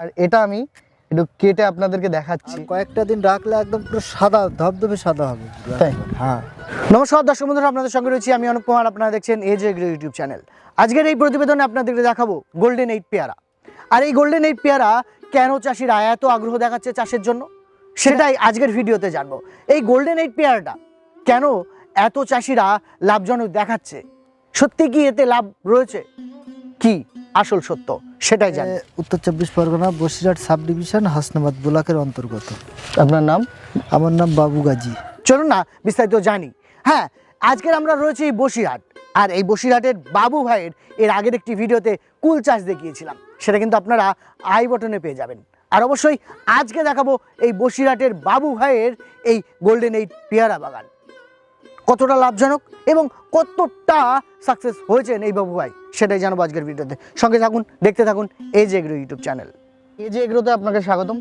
আর এটা আমি একটু কেটে আপনাদেরকে দেখাচ্ছি। কয়েকটা দিন রাখলে একদম পুরো সাদা ধবধবে সাদা হবে। তাই? হ্যাঁ। নমস্কার দর্শক বন্ধুরা আপনাদের সঙ্গে রয়েছি আমি অনুপ কুমার আপনারা দেখছেন এজ এগ্রো ইউটিউব চ্যানেল আজকের এই প্রতিবেদনে আপনাদেরকে দেখাবো গোল্ডেন এইট পেয়ারা। আর এই গোল্ডেন এইট পেয়ারা কেন চাষিরা এত আগ্রহ দেখাচ্ছে চাষের জন্য? সেটাই আজকের ভিডিওতে জানব। এই গোল্ডেন এইট পেয়ারাটা কেন এত চাষিরা লাভজনক দেখাচ্ছে? সত্যি কি এতে লাভ রয়েছে? কি আসল সত্য? সেটাই জানব এ, উত্তর চব্বিশ পরগনা বসিরহাট সাব ডিভিশন হাসনাবাদ ব্লকের অন্তর্গত। আপনার নাম? আমার নাম বাবু গাজী। চলুন না বিস্তারিত জানি। হ্যাঁ আজকের আমরা রয়েছি এই বসিরহাট। আর এই বসিরহাটের বাবু ভাইয়ের এর আগের একটি ভিডিওতে কুল চাষ দেখিয়েছিলাম। সেটা কিন্তু আপনারা আই বটনে পেয়ে যাবেন। আর অবশ্যই আজকে দেখাবো এই বসিরহাটের বাবু ভাইয়ের এই গোল্ডেন এইট পেয়ারা বাগান। কতটা লাভজনক এবং কতটা সাকসেস হয়েছেন এই বাবু ভাই? সেটাই জানাব আজকের ভিডিওতে। সঙ্গে থাকুন দেখতে থাকুন Edge Agro YouTube channel Edge এগ্রোতে আপনাকে স্বাগতম।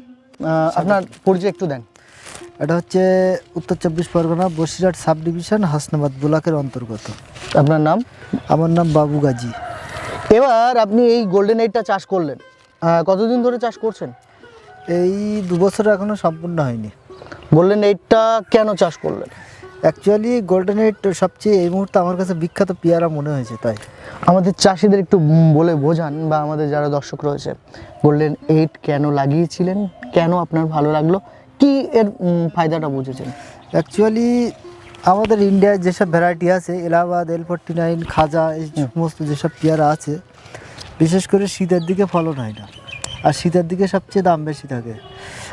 আপনার পরিচয় একটু দেন। এটা হচ্ছে উত্তর চব্বিশ পরগনা বসিরহাট সাব ডিভিশন হাসনাবাদ ব্লকের অন্তর্গত। আপনার নাম? আমার নাম বাবু গাজী। এবার আপনি এই গোল্ডেন এইটটা চাষ করলেন। কতদিন ধরে চাষ করছেন? এই দু বছর এখনও সম্পূর্ণ হয়নি। গোল্ডেন এইটটা কেন চাষ করলেন? অ্যাকচুয়ালি গোল্ডেন এইট সবচেয়ে এই মুহূর্তে আমার কাছে বিখ্যাত পেয়ারা মনে হয়েছে তাই। আমাদের চাষিদের একটু বলে বোঝান বা আমাদের যারা দর্শক রয়েছে গোল্ডেন এইট কেন লাগিয়েছিলেন? কেন আপনার ভালো লাগল? কি এর ফায়দাটা বুঝেছেন? অ্যাকচুয়ালি আমাদের ইন্ডিয়ায় যেসব ভ্যারাইটি আছে এলাহাবাদ এল ফোরটি নাইন খাজা এই সমস্ত যেসব পেয়ারা আছে বিশেষ করে শীতের দিকে ফলন হয় না। আর শীতের দিকে সবচেয়ে দাম বেশি থাকে।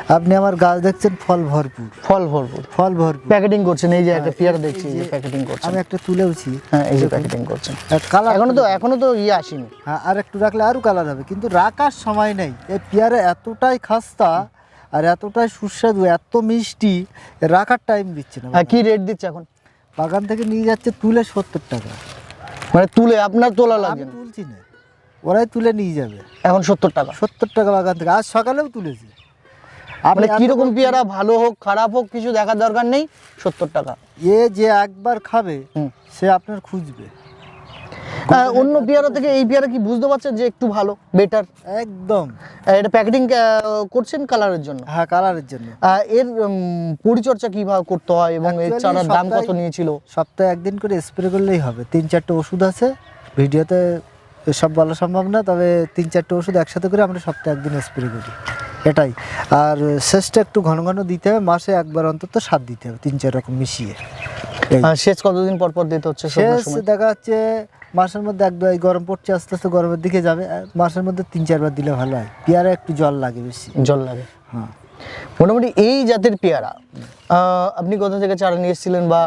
আপনি আমার গাছ দেখছেন ফল ভরপুর। ফল ভরপুর। ফল ভরপুর। প্যাকেটিং করছেন এই যে একটা হ্যাঁ, পেয়ারা দেখছি এই যে প্যাকেটিং করছেন। আমি একটা তুলেওছি। হ্যাঁ এই যে প্যাকেটিং করছেন। কালার এখনও তো এখনও তো ইয়ে আসেনি। হ্যাঁ আর একটু রাখলে আরও কালার হবে কিন্তু রাখার সময় নেই। এই পেয়ারা এতটাই খাস্তা আর এতটাই সুস্বাদু এত মিষ্টি রাখার টাইম দিচ্ছে না। আর কি রেট দিচ্ছে এখন? বাগান থেকে নিয়ে যাচ্ছে তুলে সত্তর টাকা। মানে তুলে আপনার তোলা আমি তুলছি না। ওরাই তুলে নিয়ে যাবে। এখন সত্তর টাকা। সত্তর টাকা বাগান থেকে। আজ সকালেও তুলেছে। এত কীরকম পেয়ারা ভালো হোক খারাপ হোক কিছু দেখার দরকার নেই সত্তর টাকা। এ যে একবার খাবে। সে আপনার খুঁজবে। অন্য পেয়ারা থেকে এই পেয়ারা কি বুঝতে পারছেন যে একটু ভালো বেটার একদম। এটা প্যাকেটিং করছেন কালারের জন্য? হ্যাঁ কালারের জন্য। এর পরিচর্যা কীভাবে করতে হয় এবং এর চারার দাম কত নিয়েছিল? সপ্তাহে একদিন করে স্প্রে করলেই হবে। তিন চারটে ওষুধ আছে। ভিডিওতে সব বলা সম্ভব না তবে তিন চারটে ওষুধ একসাথে করে আমরা সপ্তাহে একদিন স্প্রে করি। এটাই। আর শেষটা একটু ঘন ঘন দিতে হবে মাসে একবার অন্তত সার দিতে হবে তিন চার রকম মিশিয়ে। এই। সেচ কতদিন পর পর দিতে হচ্ছে শেষ দেখা যাচ্ছে মাসের মধ্যে এক দুই গরম পড়ছে আস্তে আস্তে গরমের দিকে যাবে মাসের মধ্যে তিন চারবার দিলে ভালো হয়। পেয়ারা একটু জল লাগে বেশি। জল লাগে। হ্যাঁ। মোটামুটি এই জাতের পেয়ারা আপনি কোথা থেকে চারা নিয়ে এসেছিলেন বা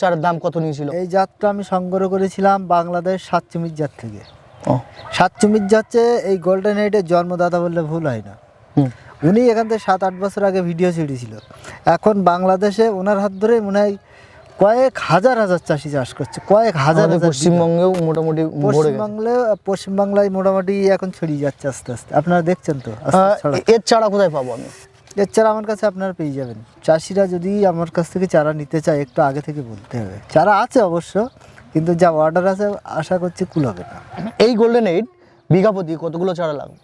চারার দাম কত নিয়েছিল? এই জাতটা আমি সংগ্রহ করেছিলাম বাংলাদেশ সাতচুমির জাত থেকে। সাতচুমির যাচ্ছে এই গোল্ডেন হাইটের জন্মদাতা বললে ভুল হয় না। উনি এখান থেকে সাত আট বছর আগে ভিডিও ছেড়েছিল। এখন বাংলাদেশে ওনার হাত ধরেই মনে হয় কয়েক হাজার হাজার চাষি চাষ করছে কয়েক হাজার পশ্চিমবঙ্গেও মোটামুটি পশ্চিমবাংলা পশ্চিমবাংলায় মোটামুটি এখন ছড়িয়ে যাচ্ছে আস্তে আস্তে। আপনারা দেখছেন তো। এর চারা কোথায় পাবো আমি? এর চারা আমার কাছে আপনারা পেয়ে যাবেন। চাষিরা যদি আমার কাছ থেকে চারা নিতে চায় একটু আগে থেকে বলতে হবে। চারা আছে অবশ্য কিন্তু যা অর্ডার আছে আশা করছি কুল হবে না। এই গোল্ডেন এইট বিঘা প্রতি কতগুলো চারা লাগবে?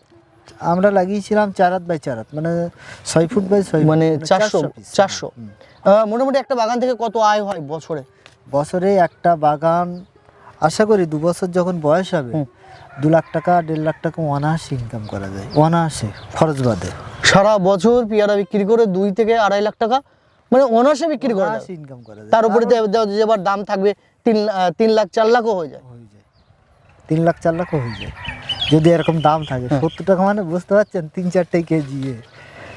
আমরা লাগিয়েছিলাম চারাত বাই চারাত মানে ছয় ফুট বাই ছয় মানে ফুট, চারশো চারশো মোটামুটি একটা বাগান থেকে কত আয় হয় বছরে? বছরে একটা বাগান আশা করি দু বছর যখন বয়স হবে দু লাখ টাকা দেড় লাখ টাকা অনায়াসে ইনকাম করা যায় অনায়াসে খরচ বাদে। সারা বছর পেয়ারা বিক্রি করে দুই থেকে আড়াই লাখ টাকা মানে অনার্সে বিক্রি করা যায়। ইনকাম করা যায়। তার উপরে যেবার দাম থাকবে তিন তিন লাখ চার লাখও হয়ে যায়। হয়ে যায়। তিন লাখ চার লাখও হয়ে যায়। যদি এরকম দাম থাকে হ্যাঁ। সত্তর টাকা মানে বুঝতে পারছেন তিন চারটে কেজি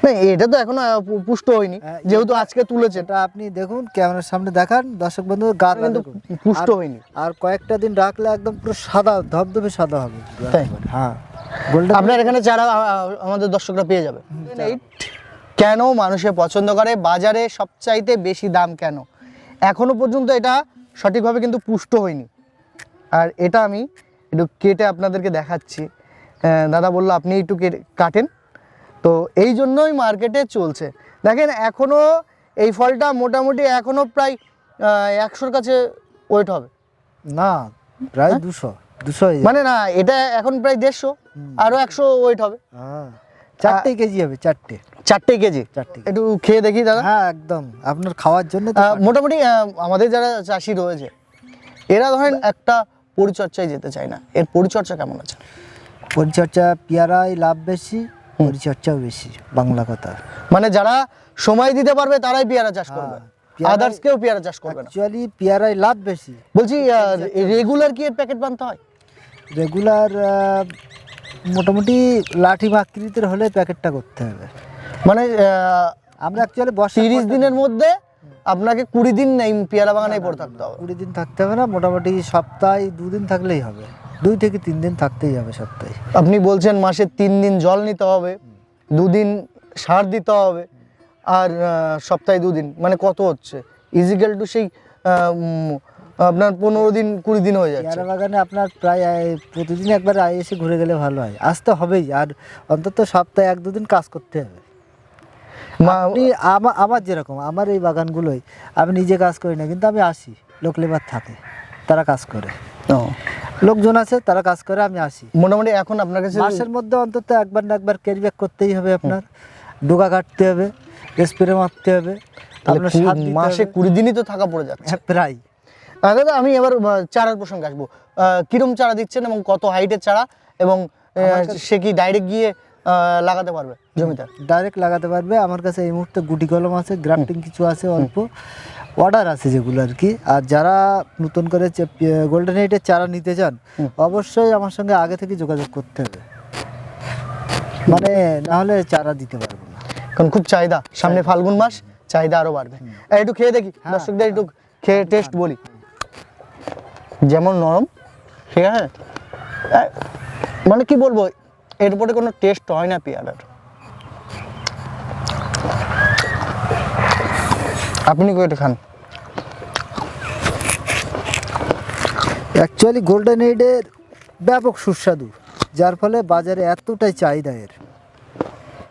না এটা তো এখনও পুষ্ট হয়নি। হ্যাঁ, যেহেতু আজকে তুলেছে এটা আপনি দেখুন ক্যামেরার সামনে দেখান দর্শক বন্ধু গাছ কিন্তু পুষ্ট হয়নি। আর কয়েকটা দিন রাখলে একদম পুরো সাদা ধবধবে সাদা হবে। হ্যাঁ। আপনার এখানে চারা আমাদের দর্শকরা পেয়ে যাবে। কেন মানুষে পছন্দ করে? বাজারে সবচাইতে বেশি দাম কেন? এখনও পর্যন্ত এটা সঠিকভাবে কিন্তু পুষ্ট হয়নি। আর এটা আমি একটু কেটে আপনাদেরকে দেখাচ্ছি। দাদা বলল আপনি একটু কেটে কাটেন। তো এই জন্যই মার্কেটে চলছে। দেখেন এখনও এই ফলটা মোটামুটি এখনও প্রায় একশোর কাছে ওয়েট হবে। না প্রায় হ্যাঁ? দুশো দুশো মানে না এটা এখন প্রায় দেড়শো আরও একশো ওয়েট হবে। হ্যাঁ চারটে কেজি হবে চারটে। চারটে কেজি? চারটে একটু খেয়ে দেখি দাদা। হ্যাঁ একদম। আপনার খাওয়ার জন্য তো মোটামুটি আমাদের যারা চাষি রয়েছে এরা ধরেন একটা পরিচর্যায় যেতে চায় না। এর পরিচর্যা কেমন আছে? পরিচর্যা পেয়ারায় লাভ বেশি পরিচর্যাও বেশি বাংলা কথা। মানে যারা সময় দিতে পারবে তারাই পেয়ারা চাষ করবে। আদার্স কেউ পেয়ারা চাষ করবে অ্যাকচুয়ালি পেয়ারায় লাভ বেশি। বলছি রেগুলার কি এর প্যাকেট বানতে হয়? রেগুলার মোটামুটি লাঠি আকৃতির হলে প্যাকেটটা করতে হবে। মানে আমরা অ্যাকচুয়ালি বর্ষা তিরিশ দিনের মধ্যে আপনাকে কুড়ি দিন এই পেয়ারা বাগানেই পড়ে থাকতে হবে। কুড়ি দিন থাকতে হবে না মোটামুটি সপ্তাহে দুদিন থাকলেই হবে। দুই থেকে তিন দিন থাকতেই হবে সপ্তাহে। আপনি বলছেন মাসে তিন দিন জল নিতে হবে দুদিন সার দিতে হবে আর সপ্তাহে দুদিন মানে কত হচ্ছে? ইজিক্যাল টু সেই আপনার পনেরো দিন কুড়ি দিন হয়ে যাচ্ছে। পেয়ারা বাগানে আপনার প্রায় প্রতিদিন একবার আয় এসে ঘুরে গেলে ভালো হয়। আসতে হবেই আর অন্তত সপ্তাহে এক দুদিন কাজ করতে হবে। আমার আমার যেরকম আমার এই বাগানগুলোই আমি নিজে কাজ করি না কিন্তু আমি আসি লোক লেবার থাকে তারা কাজ করে। ও, লোকজন আছে তারা কাজ করে আমি আসি। মোটামুটি এখন আপনার কাছে মাসের মধ্যে অন্তত একবার না একবার ক্যারি ব্যাক করতেই হবে আপনার। ডোকা কাটতে হবে স্প্রে মারতে হবে আপনার মাসে কুড়ি দিনই তো থাকা পড়ে যাচ্ছে। হ্যাঁ, প্রায়। দাদা আমি এবার চারার প্রসঙ্গে আসব। কিরম চারা দিচ্ছেন এবং কত হাইটের চারা? এবং সে কি ডাইরেক্ট গিয়ে লাগাতে পারবে জমিতে ডাইরেক্ট লাগাতে পারবে। আমার কাছে এই মুহূর্তে গুটি কলম আছে গ্রাফটিং কিছু আছে অল্প। অর্ডার আছে যেগুলো আর কি। আর যারা নতুন করে গোল্ডেন এইটের চারা নিতে চান অবশ্যই আমার সঙ্গে আগে থেকে যোগাযোগ করতে হবে। মানে না হলে চারা দিতে পারব না। কারণ খুব চাহিদা। সামনে ফাল্গুন মাস চাহিদা আরও বাড়বে। একটু খেয়ে দেখি দর্শকদের একটু খেয়ে টেস্ট বলি। যেমন নরম ঠিক আছে? মানে কি বলব? এরপরে কোনো টেস্ট হয় না পেয়ারার আপনি কয়টা খান? অ্যাকচুয়ালি গোল্ডেন এইডের ব্যাপক সুস্বাদু, যার ফলে বাজারে এতটাই চাহিদা এর।